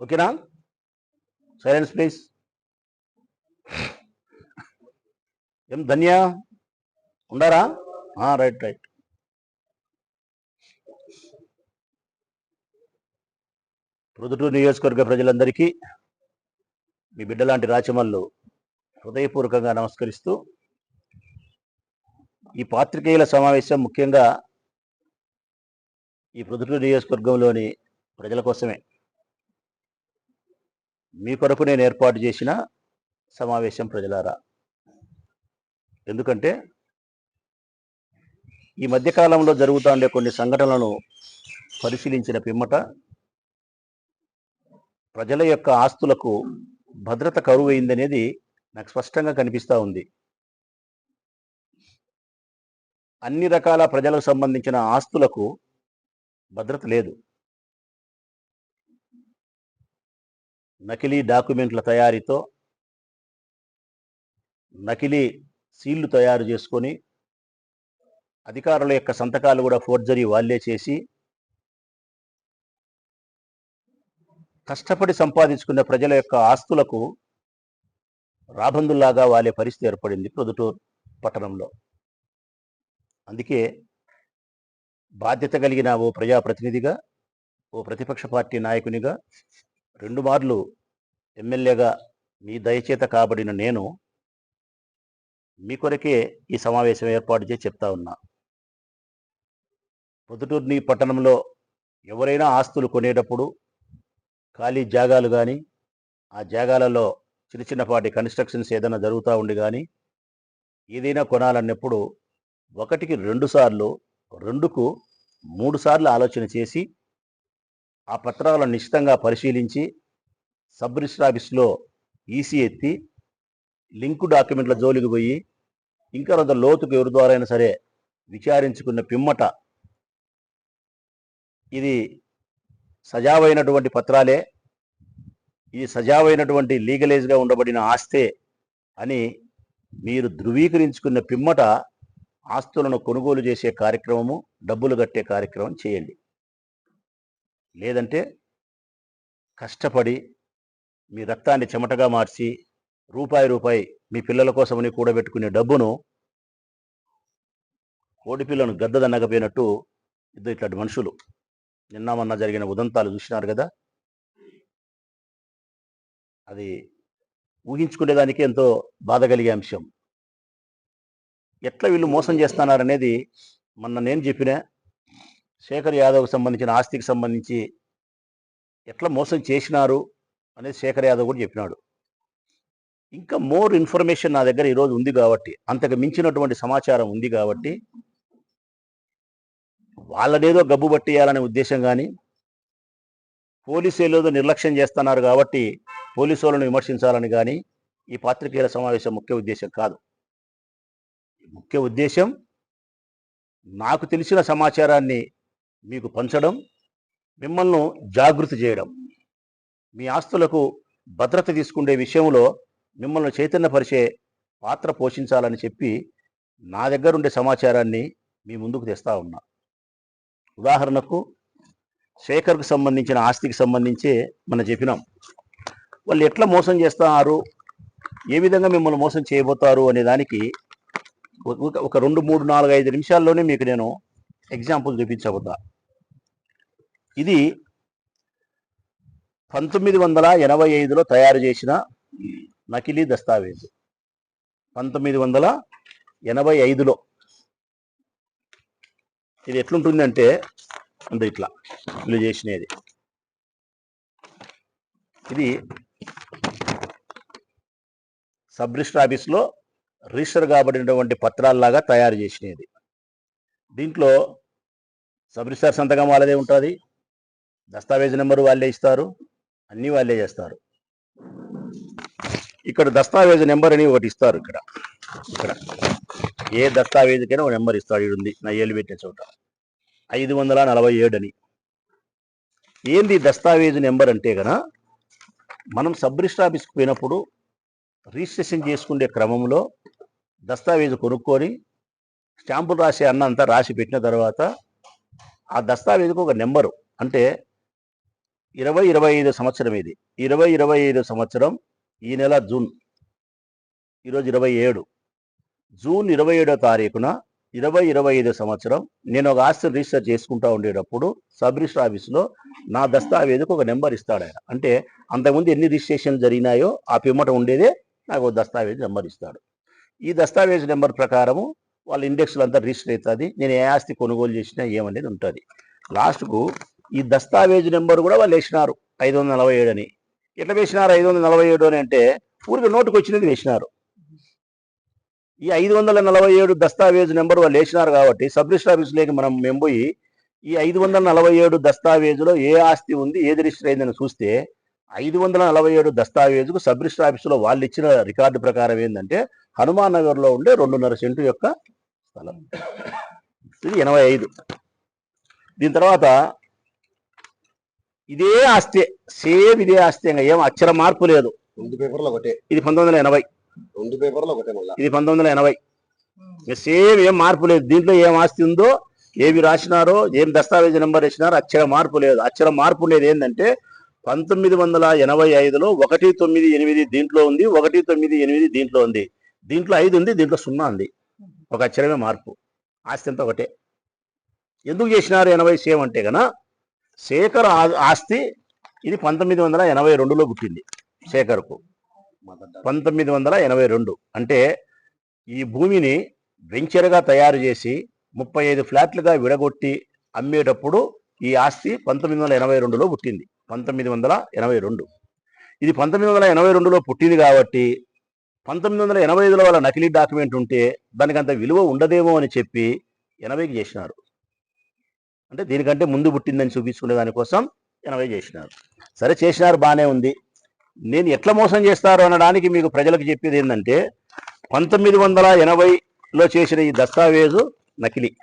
ఓకేనా? Silence please ఏం ధన్య? ఉండారా? Right right. ప్రొద్దుటూరు నియోజకవర్గ ప్రజలందరికీ మీ బిడ్డలాంటి రాచమల్లు హృదయపూర్వకంగా నమస్కరిస్తూ ఈ పాత్రికేయుల సమావేశం ముఖ్యంగా ఈ ప్రొద్దుటూరు నియోజకవర్గంలోని ప్రజల కోసమే. మీ కొరకు నేను ఏర్పాటు చేసిన సమావేశం ప్రజలారా. ఎందుకంటే ఈ మధ్యకాలంలో జరుగుతూ ఉండే కొన్ని సంఘటనలను పరిశీలించిన పిమ్మట ప్రజల యొక్క ఆస్తులకు భద్రత కరువైందనేది నాకు స్పష్టంగా కనిపిస్తూ ఉంది. అన్ని రకాల ప్రజలకు సంబంధించిన ఆస్తులకు భద్రత లేదు. నకిలీ డాక్యుమెంట్ల తయారీతో నకిలీ సీళ్ళు తయారు చేసుకొని అధికారుల యొక్క సంతకాలు కూడా ఫోర్జరీ వాళ్ళే చేసి కష్టపడి సంపాదించుకున్న ప్రజల యొక్క ఆస్తులకు రాబందుల్లాగా వాలే పరిస్థితి ఏర్పడింది ప్రొదుటూరు పట్టణంలో. అందుకే బాధ్యత కలిగిన ఓ ప్రజాప్రతినిధిగా ఓ ప్రతిపక్ష పార్టీ నాయకునిగా రెండు మార్లు ఎమ్మెల్యేగా మీ దయచేత కాబడిన నేను మీ కొరకే ఈ సమావేశం ఏర్పాటు చేసి చెప్తా ఉన్నా. పొద్దుటూర్ని పట్టణంలో ఎవరైనా ఆస్తులు కొనేటప్పుడు ఖాళీ జాగాలు కానీ ఆ జాగాలలో చిన్న చిన్నపాటి కన్స్ట్రక్షన్స్ ఏదైనా జరుగుతూ ఉండి కానీ ఏదైనా కొనాలన్నప్పుడు ఒకటికి రెండు సార్లు రెండుకు మూడు సార్లు ఆలోచన చేసి ఆ పత్రాలను నిశ్చితంగా పరిశీలించి సబ్ రిజిస్టర్ ఆఫీస్లో ఈసీ ఎత్తి లింకు డాక్యుమెంట్ల జోలికి పోయి ఇంకా కొంత లోతుకు ఎవరి ద్వారా అయినా సరే విచారించుకున్న పిమ్మట ఇది సజావైనటువంటి పత్రాలే ఇది సజావైనటువంటి లీగలైజ్గా ఉండబడిన ఆస్తే అని మీరు ధృవీకరించుకున్న పిమ్మట ఆస్తులను కొనుగోలు చేసే కార్యక్రమము డబ్బులు కట్టే కార్యక్రమం చేయండి. లేదంటే కష్టపడి మీ రక్తాన్ని చెమటగా మార్చి రూపాయి రూపాయి మీ పిల్లల కోసమని కూడబెట్టుకునే డబ్బును కోడి పిల్లను గద్దదన్నకపోయినట్టు ఇద్దరు ఇట్లాంటి మనుషులు నిన్న మొన్న జరిగిన ఉదంతాలు చూసినారు కదా? అది ఊహించుకునేదానికి ఎంతో బాధ కలిగే అంశం. ఎట్లా వీళ్ళు మోసం చేస్తున్నారనేది మొన్న నేను చెప్పిన శేఖర్ యాదవ్కి సంబంధించిన ఆస్తికి సంబంధించి ఎట్లా మోసం చేసినారు అనేది శేఖర్ యాదవ్ కూడా చెప్పినాడు. ఇంకా మోర్ ఇన్ఫర్మేషన్ నా దగ్గర ఈరోజు ఉంది కాబట్టి అంతకు మించినటువంటి సమాచారం ఉంది కాబట్టి వాళ్ళనేదో గబ్బు పట్టేయాలనే ఉద్దేశం కానీ పోలీసులు ఏదో నిర్లక్ష్యం చేస్తున్నారు కాబట్టి పోలీసు వాళ్ళను విమర్శించాలని కానీ ఈ పాత్రికేయుల సమావేశం ముఖ్య ఉద్దేశం కాదు. ముఖ్య ఉద్దేశం నాకు తెలిసిన సమాచారాన్ని మీకు పంచడం మిమ్మల్ని జాగృతి చేయడం. మీ ఆస్తులకు భద్రత తీసుకునే విషయంలో మిమ్మల్ని చైతన్యపరిచే పాత్ర పోషించాలని చెప్పి నా దగ్గర ఉండే సమాచారాన్ని మీ ముందుకు తెస్తా ఉన్నా. ఉదాహరణకు శేఖర్కు సంబంధించిన ఆస్తికి సంబంధించి మనం చెప్పినాం. వాళ్ళు ఎట్లా మోసం చేస్తున్నారు ఏ విధంగా మిమ్మల్ని మోసం చేయబోతారు అనే దానికి ఒక- ఒక రెండు మూడు నాలుగు ఐదు నిమిషాల్లోనే మీకు నేను ఎగ్జాంపుల్ చూపించబోతా. ఇది పంతొమ్మిది వందల ఎనభై ఐదులో తయారు చేసిన నకిలీ దస్తావేజు. పంతొమ్మిది వందల ఎనభై ఐదులో ఇది ఎట్లుంటుందంటే అంత ఇట్లా వీళ్ళు చేసినది. ఇది సబ్ రిజిస్టర్ ఆఫీస్లో రిజిస్టర్ కాబడినటువంటి పత్రాల్లాగా తయారు చేసినది. దీంట్లో సబ్ రిజిస్టర్ సంతకం వాళ్ళదే ఉంటుంది. దస్తావేజ్ నెంబరు వాళ్ళే ఇస్తారు. అన్నీ వాళ్ళే చేస్తారు. ఇక్కడ దస్తావేజ్ నెంబర్ అని ఒకటి ఇస్తారు ఇక్కడ. ఇక్కడ. ఏ దస్తావేజుకైనా ఒక నెంబర్ ఇస్తాడు ఈడు ఉంది నా ఏళ్ళు పెట్టే చోట. ఐదు వందల నలభై ఏడు అని. ఏంది దస్తావేజ్ నెంబర్ అంటే కదా మనం సబ్ రిజిస్టర్ ఆఫీస్కి పోయినప్పుడు రిజిస్ట్రేషన్ చేసుకునే క్రమంలో దస్తావేజు కొనుక్కొని స్టాంపులు రాసే అన్న అంతా రాసి పెట్టిన తర్వాత ఆ దస్తావేజుకు ఒక నెంబరు. అంటే ఇరవై ఇరవై ఐదు సంవత్సరం ఇది. ఇరవై ఇరవై ఐదు సంవత్సరం ఈ నెల జూన్ ఈరోజు ఇరవై ఏడు. జూన్ ఇరవై ఏడో తారీఖున ఇరవై ఇరవై ఐదో సంవత్సరం నేను ఒక ఆస్తిని రిజిస్టర్ చేసుకుంటా ఉండేటప్పుడు సబ్ రిజిస్టర్ ఆఫీస్లో నా దస్తావేజుకు ఒక నెంబర్ ఇస్తాడు ఆయన. అంటే అంతకుముందు ఎన్ని రిజిస్ట్రేషన్ జరిగినాయో ఆ పిమ్మట ఉండేదే నాకు ఒక దస్తావేజ్ నెంబర్ ఇస్తాడు. ఈ దస్తావేజ్ నెంబర్ ప్రకారము వాళ్ళ ఇండెక్స్లు అంతా రిజిస్టర్ అవుతుంది. నేను ఏ ఆస్తి కొనుగోలు చేసినా ఏమనేది ఉంటుంది. లాస్ట్కు ఈ దస్తావేజ్ నెంబర్ కూడా వాళ్ళు వేసినారు. ఐదు వందల నలభై ఏడు అని. ఎట్లా వేసినారు ఐదు వందల నలభై ఏడు అని అంటే ఊరికి నోటుకు వచ్చినది వేసినారు. ఈ ఐదు వందల నలభై ఏడు దస్తావేజ్ నెంబర్ వాళ్ళు వేసినారు కాబట్టి సబ్ రిజిస్టర్ ఆఫీసులోకి మనం మేము పోయి ఈ ఐదు వందల నలభై ఏడు దస్తావేజులో ఏ ఆస్తి ఉంది ఏది రిజిస్టర్ అయిందని చూస్తే ఐదు వందల నలభై ఏడు దస్తావేజుకు సబ్ రిజిస్టర్ ఆఫీసులో వాళ్ళు ఇచ్చిన రికార్డు ప్రకారం ఏంటంటే హనుమాన్ నగర్లో ఉండే రెండున్నర సెంటు యొక్క స్థలం. ఇది ఎనభై ఐదు. దీని తర్వాత ఇదే ఆస్తి సేమ్ ఇదే ఆస్తి ఇంకా ఏం అక్షర మార్పు లేదు. రెండు పేపర్లు ఒకటే. ఇది పంతొమ్మిది వందల ఎనభై. రెండు పేపర్లు ఒకటే మళ్ళా. ఇది పంతొమ్మిది వందల ఎనభై. సేమ్ ఏం మార్పు లేదు. దీంట్లో ఏం ఆస్తి ఉందో ఏవి రాసినారో ఏం దస్తావేజ్ నెంబర్ వేసినారో అక్షర మార్పు లేదు. అక్షర మార్పు ఉండేది ఏంటంటే పంతొమ్మిది వందల ఎనభై ఐదులో ఒకటి తొమ్మిది ఎనిమిది దీంట్లో ఉంది ఒకటి తొమ్మిది ఎనిమిది దీంట్లో ఉంది. దీంట్లో ఐదు ఉంది దీంట్లో సున్నా ఉంది. ఒక అక్షరమే మార్పు. ఆస్తి అంతా ఒకటే. ఎందుకు చేసినారు ఎనభై సేమ్ అంటే గన శేఖర్ ఆస్తి ఇది పంతొమ్మిది వందల ఎనభై రెండులో పుట్టింది శేఖర్కు. పంతొమ్మిది వందల ఎనభై రెండు అంటే ఈ భూమిని వెంచర్గా తయారు చేసి ముప్పై ఐదు ఫ్లాట్లుగా విడగొట్టి అమ్మేటప్పుడు ఈ ఆస్తి పంతొమ్మిది వందల ఎనభై రెండులో పుట్టింది. పంతొమ్మిది వందల ఎనభై రెండు. ఇది పంతొమ్మిది వందల ఎనభై రెండులో పుట్టింది కాబట్టి పంతొమ్మిది వందల ఎనభై ఐదులో వాళ్ళ నకిలీ డాక్యుమెంట్ ఉంటే దానికి అంత విలువ ఉండదేమో అని చెప్పి ఎనభైకి చేసినారు. అంటే దీనికంటే ముందు పుట్టిందని చూపించుకునే దానికోసం ఎనభై చేసినారు. సరే చేసినారు బాగానే ఉంది. నేను ఎట్లా మోసం చేస్తారు అనడానికి మీకు ప్రజలకు చెప్పేది ఏంటంటే పంతొమ్మిది వందల ఎనభైలో చేసిన ఈ దస్తావేజు నకిలీ.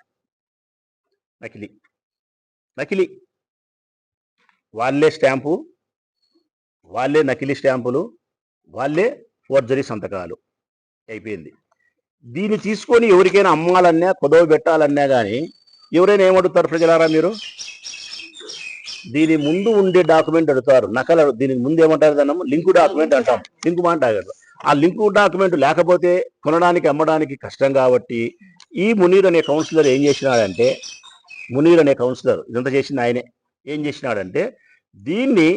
నకిలీ. నకిలీ. వాళ్ళే స్టాంపు వాళ్ళే నకిలీ స్టాంపులు వాళ్ళే ఫోర్జరీ సంతకాలు. అయిపోయింది. దీన్ని తీసుకొని ఎవరికైనా అమ్మాలన్నా కొదవ పెట్టాలన్నా కానీ ఎవరైనా ఏమడుగుతారు ప్రజలారా మీరు? దీని ముందు ఉండే డాక్యుమెంట్ అడుగుతారు. నకలు దీనికి ముందు ఏమంటారు దాన్ని లింకు డాక్యుమెంట్ అంటాం. లింకు మాట అంటారు. ఆ లింకు డాక్యుమెంట్ లేకపోతే కొనడానికి అమ్మడానికి కష్టం కాబట్టి ఈ మునీర్ అనే కౌన్సిలర్ ఏం చేసినాడంటే మునీర్ అనే కౌన్సిలర్ ఇదంతా చేసింది ఆయనే. ఏం చేసినాడంటే దీన్ని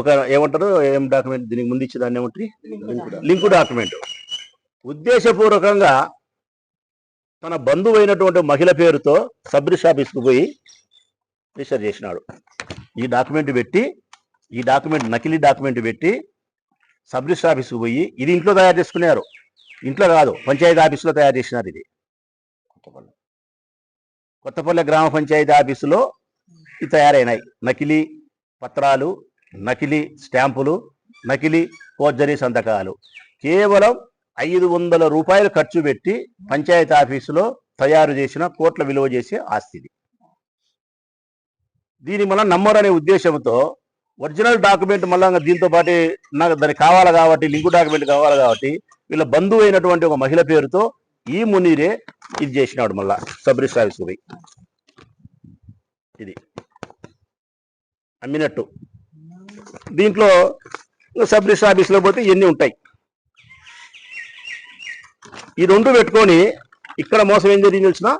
ఒక ఏమంటారు? ఏం డాక్యుమెంట్? దీనికి ముందు ఇచ్చేదాన్ని ఏమంటారు? Link document. ఉద్దేశపూర్వకంగా తన బంధువు అయినటువంటి మహిళ పేరుతో సబ్ ఆఫీస్కి పోయి రిజిస్టర్ చేసినాడు. ఈ డాక్యుమెంట్ పెట్టి ఈ డాక్యుమెంట్ నకిలీ డాక్యుమెంట్ పెట్టి సబ్ రిజిస్టర్ ఆఫీస్కి పోయి ఇది ఇంట్లో తయారు చేసుకున్నారు ఇంట్లో కాదు పంచాయతీ ఆఫీసులో తయారు చేసినారు ఇది. కొత్తపల్లి గ్రామ పంచాయతీ ఆఫీసులో ఇది తయారైనాయి. నకిలీ పత్రాలు నకిలీ స్టాంపులు నకిలీ ఫోర్జరీ సంతకాలు. కేవలం ఐదు వందల రూపాయలు ఖర్చు పెట్టి పంచాయతీ ఆఫీసులో తయారు చేసిన కోట్ల విలువ చేసే ఆస్తి ఇది. దీని మనం నమ్మరనే ఉద్దేశంతో ఒరిజినల్ డాక్యుమెంట్ మళ్ళా ఇంకా దీంతో పాటు నాకు దానికి కావాలి కాబట్టి లింకు డాక్యుమెంట్ కావాలి కాబట్టి వీళ్ళ బంధువు అయినటువంటి ఒక మహిళ పేరుతో ఈ మునీరే ఇది చేసినాడు మళ్ళా సబ్ రిజిస్టర్ ఆఫీస్కి ఇది. అమ్మినట్టు. దీంట్లో సబ్ రిజిస్టర్ ఆఫీస్లో పోతే ఇవన్నీ ఉంటాయి. ఈ రెండు పెట్టుకొని ఇక్కడ మోసం ఏం జరిగింది తెలిసిన?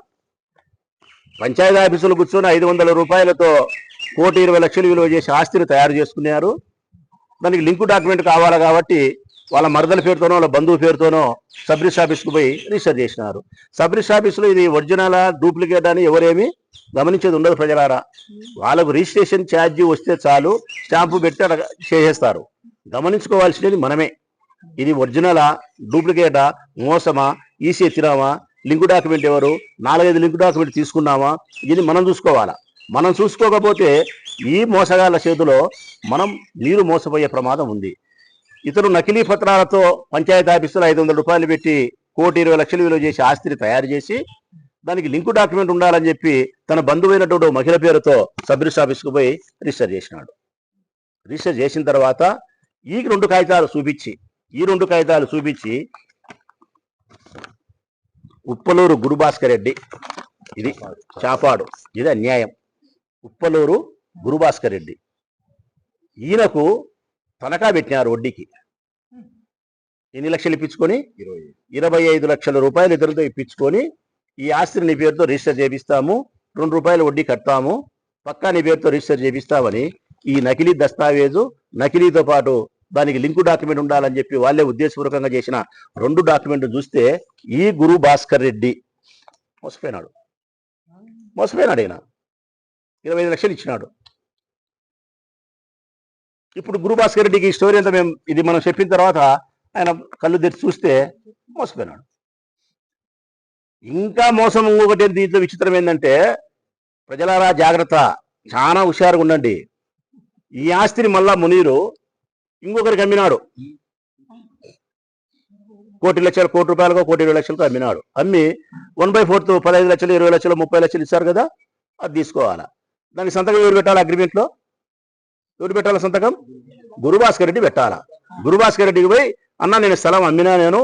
పంచాయతీ ఆఫీసులో కూర్చొని ఐదు వందల రూపాయలతో కోటి ఇరవై లక్షలు విలువ చేసి ఆస్తిని తయారు చేసుకున్నారు. దానికి లింకు డాక్యుమెంట్ కావాలి కాబట్టి వాళ్ళ మరదల పేరుతోనో వాళ్ళ బంధువు పేరుతోనో సబ్ ఆఫీస్కు పోయి రిజిస్టర్ చేసినారు. సబ్ ఆఫీసులో ఇది ఒరిజినల్ డూప్లికేట్ అని ఎవరేమి గమనించేది ఉండదు ప్రజలారా. వాళ్ళకు రిజిస్ట్రేషన్ ఛార్జీ వస్తే చాలు స్టాంపు పెట్టి అలా చేసేస్తారు. గమనించుకోవాల్సినది మనమే. ఇది ఒరిజినలా డూప్లికేటా మోసమా ఈసీ ఎత్తినామా లింకు డాక్యుమెంట్ ఎవరు నాలుగైదు లింకు డాక్యుమెంట్ తీసుకున్నామా ఇది మనం చూసుకోవాలా. మనం చూసుకోకపోతే ఈ మోసగాళ్ళ చేతిలో మనం నీరు మోసపోయే ప్రమాదం ఉంది. ఇతరు నకిలీ పత్రాలతో పంచాయతీ ఆఫీసులో ఐదు వందల రూపాయలు పెట్టి కోటి ఇరవై లక్షలు విలువ చేసి ఆస్తిని తయారు చేసి దానికి లింకు డాక్యుమెంట్ ఉండాలని చెప్పి తన బంధువైనటువంటి మహిళ పేరుతో సబ్ రిజిస్టర్ ఆఫీస్కి పోయి రిజిస్టర్ చేసినాడు. రిజిస్టర్ చేసిన తర్వాత ఈ రెండు కాగితాలు చూపించి ఈ రెండు కాగితాలు చూపించి ఉప్పలూరు గురుభాస్కర్ రెడ్డి ఇది చాపాడు ఇది అన్యాయం. ఉప్పలూరు గురుభాస్కర్ రెడ్డి. ఈయనకు తనఖా పెట్టినారు వడ్డీకి. ఎన్ని లక్షలు ఇప్పించుకొని? ఇరవై ఐదు. లక్షల రూపాయలు ఇద్దరితో ఇప్పించుకొని ఈ ఆస్తిని నీ పేరుతో రిజిస్టర్ చేపిస్తాము రెండు రూపాయలు వడ్డీ కడతాము పక్కా నీ పేరుతో రిజిస్టర్ చేపిస్తామని ఈ నకిలీ దస్తావేజు నకిలీతో పాటు దానికి లింకు డాక్యుమెంట్ ఉండాలని చెప్పి వాళ్ళే ఉద్దేశపూర్వకంగా చేసిన రెండు డాక్యుమెంట్ చూస్తే ఈ గురు భాస్కర్ రెడ్డి మోసపోయినాడు. మోసపోయినాడు ఈయన. ఇరవై ఐదు లక్షలు ఇచ్చినాడు. ఇప్పుడు గురు భాస్కర్ రెడ్డికి ఈ స్టోరీ అంతా మేము ఇది మనం చెప్పిన తర్వాత ఆయన కళ్ళు తెరిచి చూస్తే మోసపోయినాడు. ఇంకా మోసం ఇంకొకటి దీంట్లో విచిత్రం ఏంటంటే ప్రజలారా జాగ్రత్త. చాలా హుషారుగా ఉండండి. ఈ ఆస్తిని మళ్ళా మునీరు ఇంకొకరికి అమ్మినాడు. కోటి లక్షలు కోటి రూపాయలకు కోటి ఇరవై లక్షలకు అమ్మినాడు. అమ్మి వన్ బై ఫోర్త్ పదహైదు లక్షలు ఇరవై లక్షలు ముప్పై లక్షలు ఇస్తారు కదా అది తీసుకోవాలా? దానికి సంతకం ఎవరు పెట్టాలి అగ్రిమెంట్లో? ఎవరు పెట్టాలి సంతకం? గురుభాస్కర్ రెడ్డి పెట్టాలా? గురుభాస్కర్ రెడ్డికి పోయి అన్న నేను స్థలం అమ్మినా నేను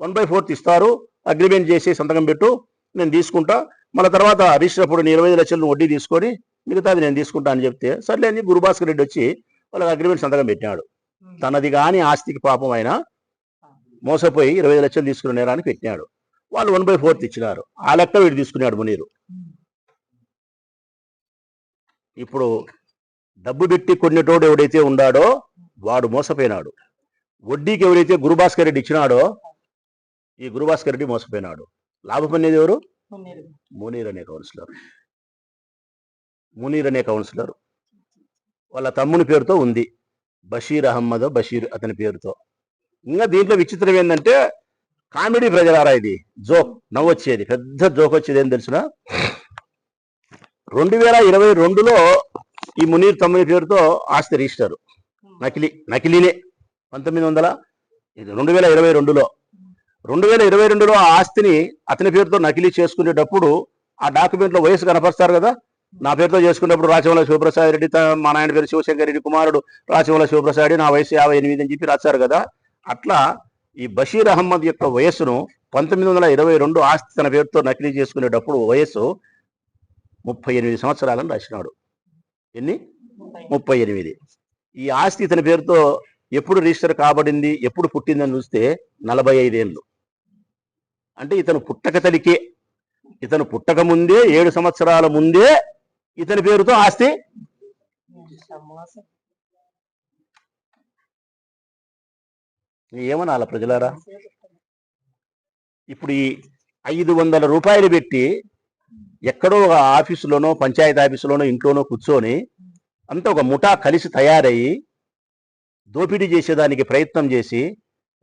వన్ బై ఫోర్త్ ఇస్తారు అగ్రిమెంట్ చేసి సంతకం పెట్టు నేను తీసుకుంటా. మళ్ళీ తర్వాత రిజిస్టర్ అప్పుడు నేను ఇరవై ఐదు లక్షలు వడ్డీ తీసుకొని మిగతాది నేను తీసుకుంటా అని చెప్తే సర్లే అని గురుభాస్కర్ రెడ్డి వచ్చి వాళ్ళకి అగ్రిమెంట్ సంతకం పెట్టినాడు. తనది కాని ఆస్తికి పాపం ఆయన మోసపోయి ఇరవై ఐదు లక్షలు తీసుకున్న నేరాన్ని పెట్టినాడు. వాళ్ళు వన్ బై ఫోర్త్ ఇచ్చినారు. ఆ లెక్క వీడు తీసుకున్నాడు మునీరు. ఇప్పుడు డబ్బు పెట్టి కొన్నిటోడు ఎవడైతే ఉండాడో వాడు మోసపోయినాడు. వడ్డీకి ఎవరైతే గురుభాస్కర్ రెడ్డి ఇచ్చినాడో ఈ గురుభాస్కర్ రెడ్డి మోసపోయినాడు. లాభపడినది ఎవరు? మునీర్ అనే కౌన్సిలర్. మునీర్ అనే కౌన్సిలర్. వాళ్ళ తమ్ముని పేరుతో ఉంది. బషీర్ అహ్మద్ బషీర్ అతని పేరుతో. ఇంకా దీంట్లో విచిత్రం ఏంటంటే కామెడీ ప్రజలారా ఇది. జోక్ నవ్వొచ్చేది. పెద్ద జోక్ వచ్చేది ఏం తెలుసునా? రెండు వేల ఇరవై రెండులో ఈ మునీర్ తమ్ముని పేరుతో ఆస్తి రిజిస్టర్. నకిలీ నకిలీనే. పంతొమ్మిది వందల రెండు వేల ఇరవై రెండులో. రెండు వేల ఇరవై రెండులో ఆ ఆస్తిని అతని పేరుతో నకిలీ చేసుకునేటప్పుడు ఆ డాక్యుమెంట్లో వయసు కనపరుస్తారు కదా? నా పేరుతో చేసుకున్నప్పుడు రాచవల శివప్రసాద్ రెడ్డి మా నాయన పేరు శివశంకర్ రెడ్డి కుమారుడు రాచవల శివప్రసాద్ రెడ్డి నా వయసు యాభై ఎనిమిది అని చెప్పి రాశారు కదా. అట్లా ఈ బషీర్ అహ్మద్ యొక్క వయస్సును పంతొమ్మిది వందల ఇరవై రెండు ఆస్తి తన పేరుతో నకిలీ చేసుకునేటప్పుడు వయస్సు ముప్పై ఎనిమిది సంవత్సరాలను రాసినాడు. ఎన్ని? ముప్పై ఎనిమిది. ఈ ఆస్తి ఇతని పేరుతో ఎప్పుడు రిజిస్టర్ కాబడింది ఎప్పుడు పుట్టిందని చూస్తే నలభై ఐదేళ్ళు. అంటే ఇతను పుట్టక తలికే ఇతను పుట్టక ముందే ఏడు సంవత్సరాల ముందే ఇతని పేరుతో ఆస్తి ఏమనాల ప్రజలారా? ఇప్పుడు ఈ ఐదు వందల రూపాయలు పెట్టి ఎక్కడో ఒక ఆఫీసులోనో పంచాయతీ ఆఫీసులోనో ఇంట్లోనో కూర్చొని అంతా ఒక ముఠా కలిసి తయారయ్యి దోపిడీ చేసేదానికి ప్రయత్నం చేసి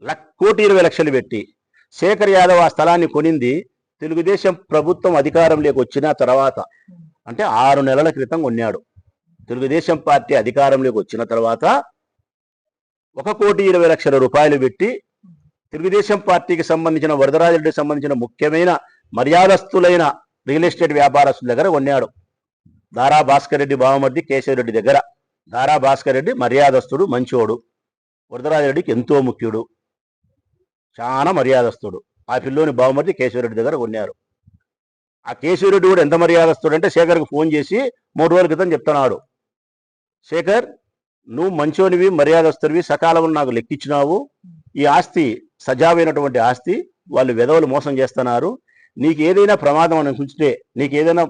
లక్ కోటి ఇరవై లక్షలు పెట్టి శేఖర్ యాదవ్ ఆ స్థలాన్ని కొనింది తెలుగుదేశం ప్రభుత్వం అధికారంలోకి వచ్చిన తర్వాత. అంటే ఆరు నెలల క్రితం కొన్నాడు. తెలుగుదేశం పార్టీ అధికారంలోకి వచ్చిన తర్వాత ఒక కోటి ఇరవై లక్షల రూపాయలు పెట్టి తెలుగుదేశం పార్టీకి సంబంధించిన వరదరాజరెడ్డికి సంబంధించిన ముఖ్యమైన మర్యాదస్తులైన రియల్ ఎస్టేట్ వ్యాపారస్తుల దగ్గర కొన్నాడు. దారా భాస్కర్ రెడ్డి బావమర్ది కేశవరెడ్డి దగ్గర. దారా భాస్కర్ రెడ్డి మర్యాదస్తుడు మంచోడు. వరదరాజరెడ్డికి ఎంతో ముఖ్యుడు. చాలా మర్యాదస్తుడు. ఆ పిల్లోని బావమర్ది కేశవరెడ్డి దగ్గర కొన్నారు. ఆ కేశవరెడ్డి కూడా ఎంత మర్యాదస్తుడు అంటే శేఖర్కి ఫోన్ చేసి మూడు రోజుల క్రితం చెప్తున్నాడు. శేఖర్ నువ్వు మంచోనివి మర్యాదస్తుడివి సకాలంలో నాకు లెక్కించినావు. ఈ ఆస్తి సజావైనటువంటి ఆస్తి. వాళ్ళు వెధవలు మోసం చేస్తున్నారు. నీకు ఏదైనా ప్రమాదం అనుకుంటే నీకు ఏదైనా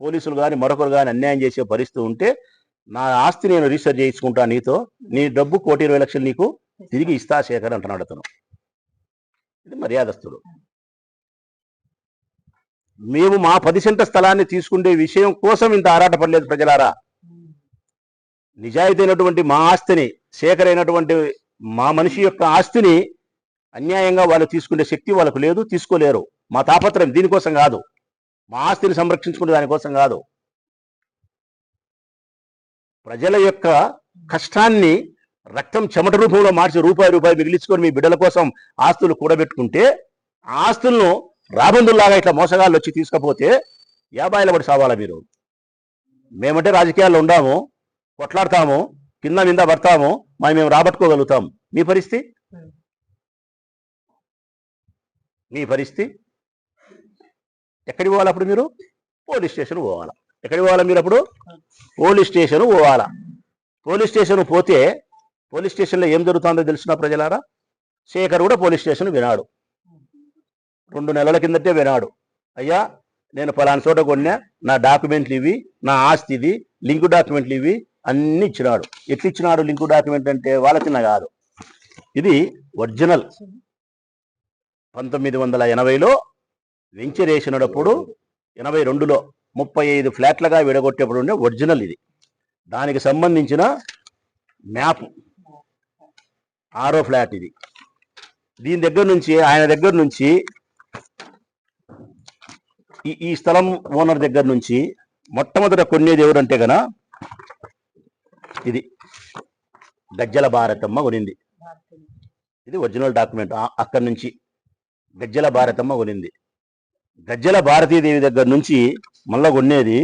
పోలీసులు కానీ మరొకరు కానీ అన్యాయం చేసే పరిస్థితి ఉంటే నా ఆస్తి నేను రీసెర్చ్ చేయించుకుంటా నీతో. నీ డబ్బు కోటి ఇరవై లక్షలు నీకు తిరిగి ఇస్తా శేఖర్ అంటున్నాడు అతను. ఇది మర్యాదస్తుడు. మేము మా పది సెంట స్థలాన్ని తీసుకునే విషయం కోసం ఇంత ఆరాటపడలేదు ప్రజలారా. నిజాయితీ అయినటువంటి మా ఆస్తిని సేకరైనటువంటి మా మనిషి యొక్క ఆస్తిని అన్యాయంగా వాళ్ళు తీసుకునే శక్తి వాళ్ళకు లేదు తీసుకోలేరు. మా తాపత్రయం దీనికోసం కాదు. మా ఆస్తిని సంరక్షించుకునే దానికోసం కాదు. ప్రజల యొక్క కష్టాన్ని రక్తం చెమట రూపంలో మార్చి రూపాయి రూపాయి మిగిలించుకొని మీ బిడ్డల కోసం ఆస్తులు కూడబెట్టుకుంటే ఆ ఆస్తులను రాబందుల్లాగా ఇట్లా మోసగాళ్ళు వచ్చి తీసుకపోతే యాభైల పడి సావాలా మీరు? మేమంటే రాజకీయాల్లో ఉండాము కొట్లాడతాము కింద మీద పడతాము మరి మేము రాబట్టుకోగలుగుతాం. మీ పరిస్థితి? మీ పరిస్థితి? ఎక్కడికి పోవాలి అప్పుడు మీరు? పోలీస్ స్టేషన్ పోవాలా. ఎక్కడికి పోవాలా మీరు అప్పుడు? పోలీస్ స్టేషన్ పోవాలా. పోలీస్ స్టేషన్ పోతే పోలీస్ స్టేషన్లో ఏం జరుగుతుందో తెలిసిన ప్రజలారా? శేఖర్ కూడా పోలీస్ స్టేషన్ వినాడు రెండు నెలల కిందటే వినాడు. అయ్యా నేను ఫలానా చోట కొన్నా నా డాక్యుమెంట్లు ఇవి నా ఆస్తి ఇది లింక్ డాక్యుమెంట్లు ఇవి అన్ని ఇచ్చినాడు. ఎట్లు ఇచ్చినాడు లింక్ డాక్యుమెంట్ అంటే వాళ్ళ చిన్న కాదు. ఇది ఒరిజినల్. పంతొమ్మిది వందల ఎనభైలో వెంచర్ వేసినప్పుడు ఎనభై రెండులో ముప్పై ఐదు ఫ్లాట్లుగా విడగొట్టేప్పుడు ఉండే ఒరిజినల్ ఇది. దానికి సంబంధించిన మ్యాప్. ఆరో ఫ్లాట్ ఇది. దీని దగ్గర నుంచి ఆయన దగ్గర నుంచి ఈ ఈ స్థలం ఓనర్ దగ్గర నుంచి మొట్టమొదట కొనేది ఎవరంటే గన ఇది గజ్జల భారతమ్మ కొనింది. ఇది ఒరిజినల్ డాక్యుమెంట్. అక్కడి నుంచి గజ్జల భారతమ్మ కొనింది. గజ్జల భారతీదేవి దగ్గర నుంచి మళ్ళా కొనేది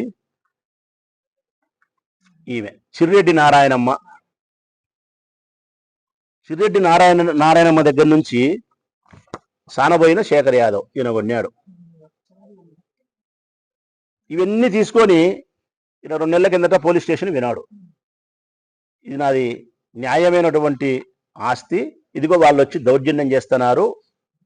ఈమె చిర్రెడ్డి నారాయణమ్మ. చిర్రెడ్డి నారాయణ నారాయణమ్మ దగ్గర నుంచి సానబోయిన శేఖర్ యాదవ్ ఈయన కొన్నాడు. ఇవన్నీ తీసుకొని ఈయన రెండు నెలల కిందట పోలీస్ స్టేషన్ వినాడు. ఇది నాది న్యాయమైనటువంటి ఆస్తి. ఇదిగో వాళ్ళు వచ్చి దౌర్జన్యం చేస్తున్నారు.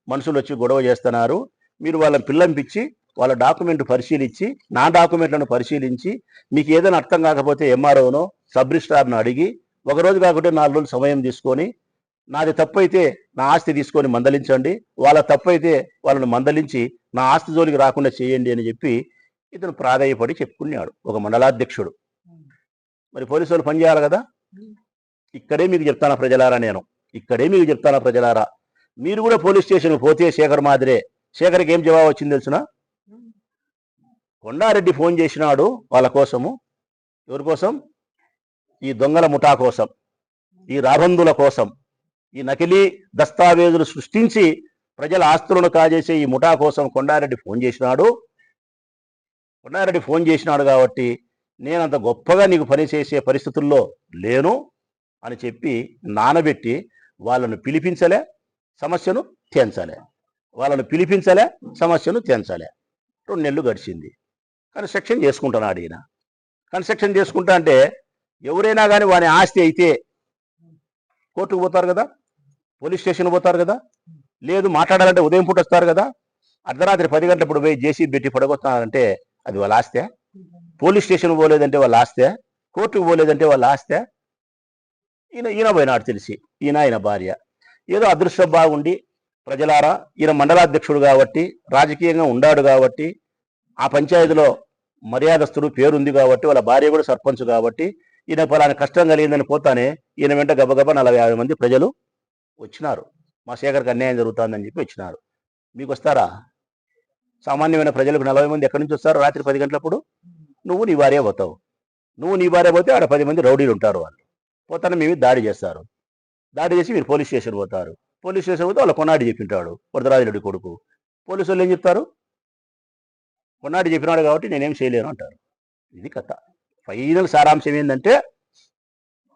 మనుషులు వచ్చి గొడవ చేస్తున్నారు. మీరు వాళ్ళని పిల్లంపించి వాళ్ళ డాక్యుమెంట్ పరిశీలించి నా డాక్యుమెంట్లను పరిశీలించి మీకు ఏదైనా అర్థం కాకపోతే ఎంఆర్ఓనో సబ్ రిజిస్ట్రార్ను అడిగి ఒక రోజు నాలుగు రోజులు సమయం తీసుకొని నాది తప్పు అయితే నా ఆస్తి తీసుకొని మందలించండి. వాళ్ళ తప్పు అయితే వాళ్ళని మందలించి నా ఆస్తి జోలికి రాకుండా చేయండి అని చెప్పి ఇతను ప్రాధాయపడి చెప్పుకున్నాడు. ఒక మండలాధ్యక్షుడు. మరి పోలీసు వాళ్ళు పనిచేయాలి కదా? ఇక్కడే మీకు చెప్తానా ప్రజలారా నేను? ఇక్కడే మీకు చెప్తానా ప్రజలారా? మీరు కూడా పోలీస్ స్టేషన్ పోతే శేఖర్ మాదిరే. శేఖర్కి ఏం జవాబు వచ్చింది తెలుసునా? కొండారెడ్డి ఫోన్ చేసినాడు వాళ్ళ కోసము. ఎవరి కోసం? ఈ దొంగల ముఠా కోసం. ఈ రాబందుల కోసం. ఈ నకిలీ దస్తావేజులు సృష్టించి ప్రజల ఆస్తులను కాజేసే ఈ ముఠా కోసం కొండారెడ్డి ఫోన్ చేసినాడు. కొండారెడ్డి ఫోన్ చేసినాడు కాబట్టి నేను అంత గొప్పగా నీకు పని చేసే పరిస్థితుల్లో లేను అని చెప్పి నానబెట్టి వాళ్ళను పిలిపించలే సమస్యను తేల్చలే వాళ్ళను పిలిపించలే సమస్యను తేల్చలే రెండు నెలలు గడిచింది. కన్స్ట్రక్షన్ చేసుకుంటున్నాడు ఈయన. కన్స్ట్రక్షన్ చేసుకుంటా అంటే ఎవరైనా కానీ వాని ఆస్తి అయితే కోర్టుకు పోతారు కదా? పోలీస్ స్టేషన్ పోతారు కదా? లేదు మాట్లాడాలంటే ఉదయం పూట వస్తారు కదా? అర్ధరాత్రి పది గంటలప్పుడు పోయి జేసీ పెట్టి పడగొస్తున్నారంటే అది వాళ్ళ ఆస్తే? పోలీస్ స్టేషన్ పోలేదంటే వాళ్ళ ఆస్తే? కోర్టుకు పోలేదంటే వాళ్ళ ఆస్తే? ఈయన ఈయన పోయినాడు తెలిసి. ఈయన ఆయన భార్య. ఏదో అదృష్టం బాగుండి ప్రజలారా ఈయన మండలాధ్యక్షుడు కాబట్టి రాజకీయంగా ఉండాడు కాబట్టి ఆ పంచాయతీలో మర్యాదస్తుడు పేరుంది కాబట్టి వాళ్ళ భార్య కూడా సర్పంచ్ కాబట్టి ఈయన ఫలానా కష్టం కలిగిందని పోతానే ఈయన వెంట గబగబా నలభై యాభై మంది ప్రజలు వచ్చినారు. మా శేఖర్కి అన్యాయం జరుగుతుందని చెప్పి వచ్చినారు. మీకు వస్తారా? సామాన్యమైన ప్రజలకు నలభై మంది ఎక్కడి నుంచి వస్తారు రాత్రి పది గంటలప్పుడు నువ్వు నీ భార్య పోతావు. నువ్వు నీ భార్య పోతే ఆడ పది మంది రౌడీలు ఉంటారు వాళ్ళు. పోతానే మేము దాడి చేస్తారు. దాడి చేసి మీరు పోలీస్ స్టేషన్ పోతారు. పోలీస్ స్టేషన్ పోతే వాళ్ళ కొన్నాడి చెప్పింటాడు. వరదరాజుడి కొడుకు. పోలీసు వాళ్ళు ఏం చెప్తారు? కొన్నాడి చెప్పినాడు కాబట్టి నేనేం చేయలేను అంటారు. ఇది కథ. ఫైనల్ సారాంశం ఏంటంటే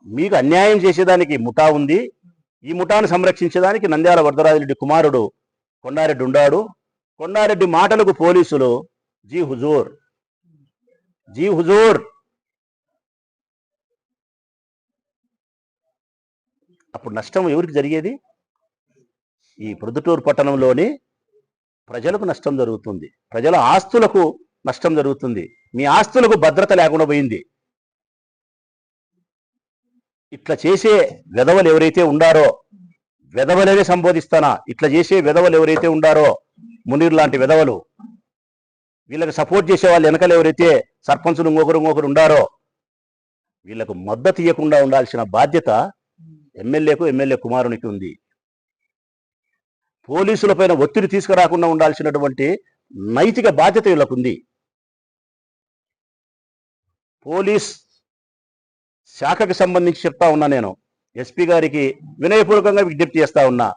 మీకు అన్యాయం చేసేదానికి ముఠా ఉంది. ఈ ముఠాను సంరక్షించేదానికి నంద్యాల వరదరాజురెడ్డి కుమారుడు కొండారెడ్డి ఉండాడు. కొండారెడ్డి మాటలకు పోలీసులు జీ హుజూర్. జీ హుజూర్. అప్పుడు నష్టం ఎవరికి జరిగేది? ఈ ప్రొద్దుటూరు పట్టణంలోని ప్రజలకు నష్టం జరుగుతుంది. ప్రజల ఆస్తులకు నష్టం జరుగుతుంది. మీ ఆస్తులకు భద్రత లేకుండా పోయింది. ఇట్లా చేసే వెధవలు ఎవరైతే ఉండారో వెధవలనే సంబోధిస్తానా? ఇట్లా చేసే వెధవలు ఎవరైతే ఉండారో మునీర్ లాంటి విధవలు వీళ్ళకి సపోర్ట్ చేసే వాళ్ళు వెనకలు ఎవరైతే సర్పంచులు ఇంకొకరు ఇంకొకరు ఉండారో వీళ్ళకు మద్దతు ఇవ్వకుండా ఉండాల్సిన బాధ్యత ఎమ్మెల్యేకు ఎమ్మెల్యే కుమారునికి ఉంది. పోలీసుల పైన ఒత్తిడి తీసుకురాకుండా ఉండాల్సినటువంటి నైతిక బాధ్యత వీళ్ళకు ఉంది. పోలీస్ శాఖకు సంబంధించి చెప్తా ఉన్నా నేను. ఎస్పీ గారికి వినయపూర్వకంగా విజ్ఞప్తి చేస్తా ఉన్నా.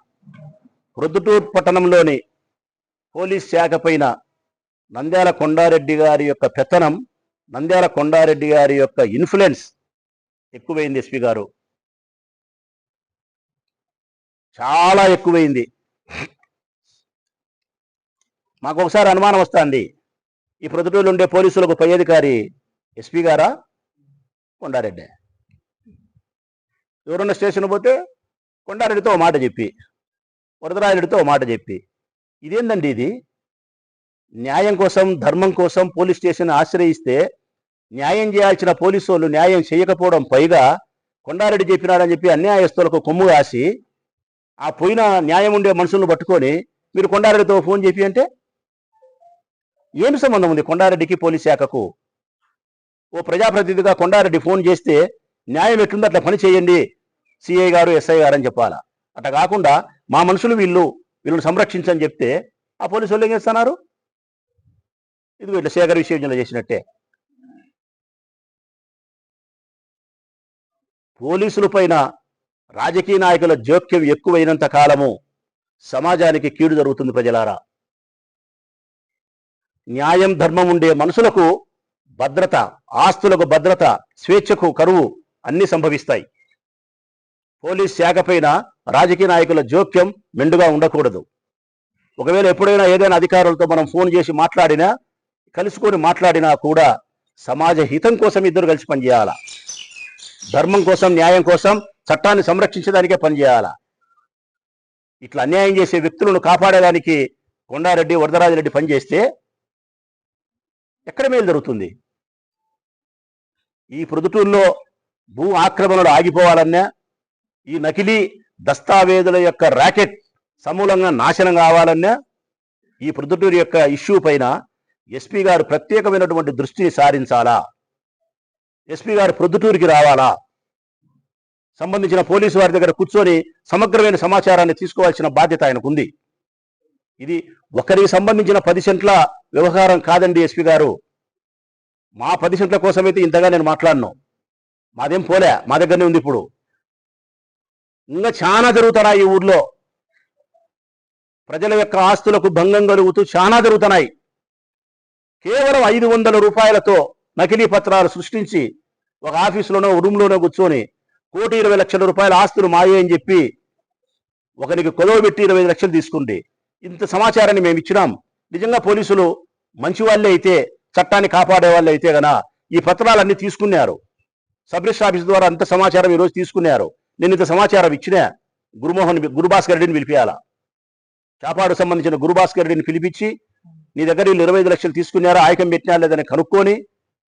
ప్రొద్దుటూరు పట్టణంలోని పోలీస్ శాఖ పైన నంద్యాల కొండారెడ్డి గారి యొక్క పెత్తనం నంద్యాల కొండారెడ్డి గారి యొక్క ఇన్ఫ్లుయెన్స్ ఎక్కువైంది ఎస్పీ గారు. చాలా ఎక్కువైంది. మాకు ఒకసారి అనుమానం వస్తుంది. ఈ ప్రొద్దుటూరులో ఉండే పోలీసులకు పై అధికారి ఎస్పీ గారా? కొండారెడ్డి. ఎవరున్న స్టేషన్ పోతే కొండారెడ్డితో ఓ మాట చెప్పి వరదరాయుడితో ఓ మాట చెప్పి. ఇదేందండి ఇది? న్యాయం కోసం ధర్మం కోసం పోలీస్ స్టేషన్ ఆశ్రయిస్తే న్యాయం చేయాల్సిన పోలీసు వాళ్ళు న్యాయం చేయకపోవడం పైగా కొండారెడ్డి చెప్పినాడని చెప్పి అన్యాయస్తులకు కొమ్ము కాసి ఆ పోయిన న్యాయం ఉండే మనుషులను పట్టుకొని మీరు కొండారెడ్డితో ఫోన్ చెప్పి అంటే ఏమి సంబంధం ఉంది కొండారెడ్డికి పోలీస్ శాఖకు? ఓ ప్రజాప్రతినిధిగా కొండారెడ్డి ఫోన్ చేస్తే న్యాయం ఎట్లుందో అట్లా పని చేయండి సిఐ గారు ఎస్ఐ గారు అని చెప్పాలా? అట్లా కాకుండా మా మనుషులు వీళ్ళు వీళ్ళని సంరక్షించని చెప్తే ఆ పోలీసు వాళ్ళు ఏం చేస్తున్నారు? ఇది ఇట్లా శేఖర్ విశ్వవిద్యాలయం చేసినట్టే. పోలీసుల పైన రాజకీయ నాయకుల జోక్యం ఎక్కువైనంత కాలము సమాజానికి కీడు జరుగుతుంది ప్రజలారా. న్యాయం ధర్మం ఉండే మనుషులకు భద్రత ఆస్తులకు భద్రత స్వేచ్ఛకు కరువు అన్ని సంభవిస్తాయి. పోలీస్ శాఖపైన రాజకీయ నాయకుల జోక్యం మెండుగా ఉండకూడదు. ఒకవేళ ఎప్పుడైనా ఏదైనా అధికారులతో మనం ఫోన్ చేసి మాట్లాడినా కలుసుకొని మాట్లాడినా కూడా సమాజ హితం కోసం ఇద్దరు కలిసి పనిచేయాల. ధర్మం కోసం న్యాయం కోసం చట్టాన్ని సంరక్షించడానికే పనిచేయాలా. ఇట్లా అన్యాయం చేసే వ్యక్తులను కాపాడేదానికి కొండారెడ్డి వరదరాజరెడ్డి పనిచేస్తే ఎక్కడ మేలు జరుగుతుంది? ఈ ప్రొదుటూరులో భూ ఆక్రమణలు ఆగిపోవాలన్నా ఈ నకిలీ దస్తావేజుల యొక్క ర్యాకెట్ సమూలంగా నాశనం కావాలన్నా ఈ ప్రొద్దుటూరు యొక్క ఇష్యూ పైన ఎస్పీ గారు ప్రత్యేకమైనటువంటి దృష్టిని సారించాలా? ఎస్పీ గారు ప్రొద్దుటూరుకి రావాలా? సంబంధించిన పోలీసు వారి దగ్గర కూర్చొని సమగ్రమైన సమాచారాన్ని తీసుకోవాల్సిన బాధ్యత ఆయనకు ఉంది ఇది ఒకరికి సంబంధించిన పది సెంట్ల వ్యవహారం కాదండి ఎస్పీ గారు. మా పది సెంట్ల కోసమైతే ఇంతగా నేను మాట్లాడను. మాదేం పోలే మా దగ్గరనే ఉంది ఇప్పుడు. ఇంకా చాలా జరుగుతున్నాయి ఈ ఊర్లో. ప్రజల యొక్క ఆస్తులకు భంగం కలుగుతూ చాలా జరుగుతున్నాయి. కేవలం ఐదు వందల రూపాయలతో నకిలీ పత్రాలు సృష్టించి ఒక ఆఫీసులోనో రూమ్లోనో కూర్చొని కోటి ఇరవై లక్షల రూపాయల ఆస్తులు మాయే అని చెప్పి ఒకరికి కొలవ పెట్టి ఇరవై లక్షలు తీసుకుంది. ఇంత సమాచారాన్ని మేము ఇచ్చినాం. నిజంగా పోలీసులు మంచి వాళ్ళే అయితే చట్టాన్ని కాపాడే వాళ్ళే అయితే గనా ఈ పత్రాలన్నీ తీసుకున్నారు. సబ్ ఆఫీస్ ద్వారా అంత సమాచారం ఈ రోజు తీసుకున్నారు. నేను ఇంత సమాచారం ఇచ్చిన గురుమోహన్ గురుభాస్కర్ రెడ్డిని పిలిపియాలా? చాపాడు సంబంధించిన గురుభాస్కర్ రెడ్డిని పిలిపించి నీ దగ్గర వీళ్ళు ఇరవై ఐదు లక్షలు తీసుకున్నారా ఆయకం పెట్టినా లేదని కనుక్కొని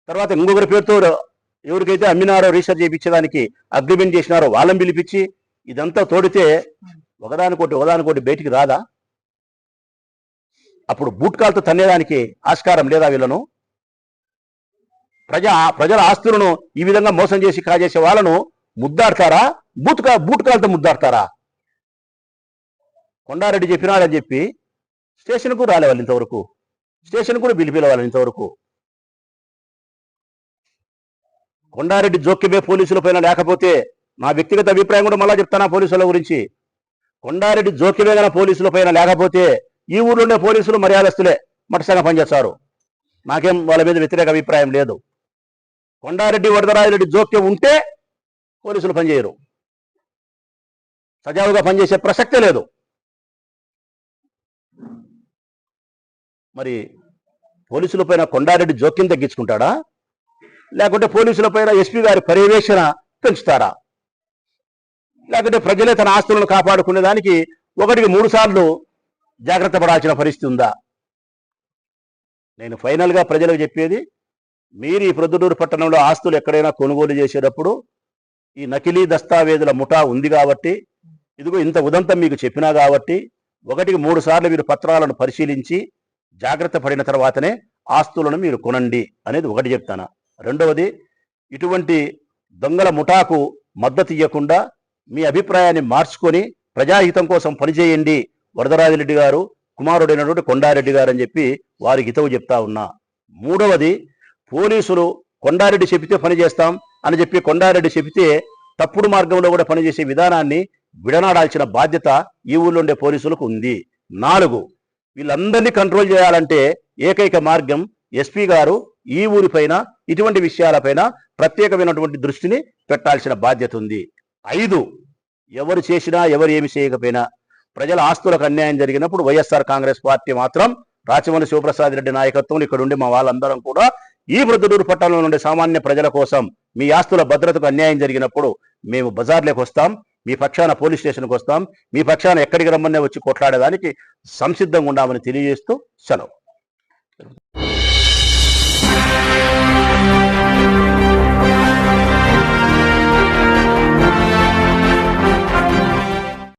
తర్వాత ఇంకొకరి పేరుతో ఎవరికైతే అమ్మినారో రీసెర్చ్ చేయించడానికి అగ్రిమెంట్ చేసినారో వాళ్ళని పిలిపించి ఇదంతా తోడితే ఒకదానికోటి ఒకదానికోటి బయటికి రాదా? అప్పుడు బూట్కాల్తో తన్నేదానికి ఆస్కారం లేదా వీళ్ళను? ప్రజా ప్రజల ఆస్తులను ఈ విధంగా మోసం చేసి కాజేసే వాళ్ళను ముద్దాడతారా? బూట్ కా బూట్ ముద్దాడతారా? కొండారెడ్డి చెప్పినాడని చెప్పి స్టేషన్కు రాలే వాళ్ళు ఇంతవరకు. స్టేషన్ కూడా పిలిపిలవాలి ఇంతవరకు. కొండారెడ్డి జోక్యమే పోలీసుల పైన లేకపోతే నా వ్యక్తిగత అభిప్రాయం కూడా మళ్ళా చెప్తానా పోలీసుల గురించి? కొండారెడ్డి జోక్యమే గల పోలీసుల పైన లేకపోతే ఈ ఊర్లో ఉండే పోలీసులు మర్యాదస్తులే మటసంగా పనిచేస్తారు. నాకేం వాళ్ళ మీద వ్యతిరేక అభిప్రాయం లేదు. కొండారెడ్డి వరదరాజిరెడ్డి జోక్యం ఉంటే పోలీసులు పనిచేయరు సజావుగా పనిచేసే ప్రసక్తే లేదు. మరి పోలీసుల పైన కొండారెడ్డి జోక్యం తగ్గించుకుంటాడా? లేకుంటే పోలీసుల పైన ఎస్పీ గారి పర్యవేక్షణ పెంచుతారా? లేకుంటే ప్రజలే తన ఆస్తులను కాపాడుకునే దానికి ఒకటికి మూడు సార్లు జాగ్రత్త పడాల్సిన పరిస్థితి ఉందా? నేను ఫైనల్గా ప్రజలకు చెప్పేది మీరు ఈ ప్రొద్దుటూరు పట్టణంలో ఆస్తులు ఎక్కడైనా కొనుగోలు చేసేటప్పుడు ఈ నకిలీ దస్తావేజుల ముఠా ఉంది కాబట్టి ఇదిగో ఇంత ఉదంతం మీకు చెప్పినా కాబట్టి ఒకటికి మూడు సార్లు మీరు పత్రాలను పరిశీలించి జాగ్రత్త పడిన తర్వాతనే ఆస్తులను మీరు కొనండి అనేది ఒకటి చెప్తాను? రెండవది ఇటువంటి దొంగల ముఠాకు మద్దతు ఇవ్వకుండా మీ అభిప్రాయాన్ని మార్చుకొని ప్రజాహితం కోసం పనిచేయండి వరదరాజిరెడ్డి గారు కుమారుడైనటువంటి కొండారెడ్డి గారు అని చెప్పి వారికి హితవు చెప్తా ఉన్నా. మూడవది పోలీసులు కొండారెడ్డి చెబితే పని చేస్తాం అని చెప్పి కొండారెడ్డి చెబితే తప్పుడు మార్గంలో కూడా పనిచేసే విధానాన్ని విడనాడాల్సిన బాధ్యత ఈ ఊళ్ళో ఉండే పోలీసులకు ఉంది. నాలుగు వీళ్ళందరినీ కంట్రోల్ చేయాలంటే ఏకైక మార్గం ఎస్పీ గారు ఈ ఊరిపైన ఇటువంటి విషయాలపైన ప్రత్యేకమైనటువంటి దృష్టిని పెట్టాల్సిన బాధ్యత ఉంది. ఐదు ఎవరు చేసినా ఎవరు ఏమి చేయకపోయినా ప్రజల ఆస్తులకు అన్యాయం జరిగినప్పుడు వైఎస్ఆర్ కాంగ్రెస్ పార్టీ మాత్రం రాచమల్లి శివప్రసాద్ రెడ్డి నాయకత్వంలో ఇక్కడ ఉండి మా వాళ్ళందరం కూడా ఈ ప్రొద్దుటూరు పట్టణంలో నుండి సామాన్య ప్రజల కోసం మీ ఆస్తుల భద్రతకు అన్యాయం జరిగినప్పుడు మేము బజార్లోకి వస్తాం మీ పక్షాన పోలీస్ స్టేషన్కి వస్తాం మీ పక్షాన ఎక్కడికి రమ్మనే వచ్చి కొట్లాడేదానికి సంసిద్ధంగా ఉన్నామని తెలియజేస్తూ సెలవు.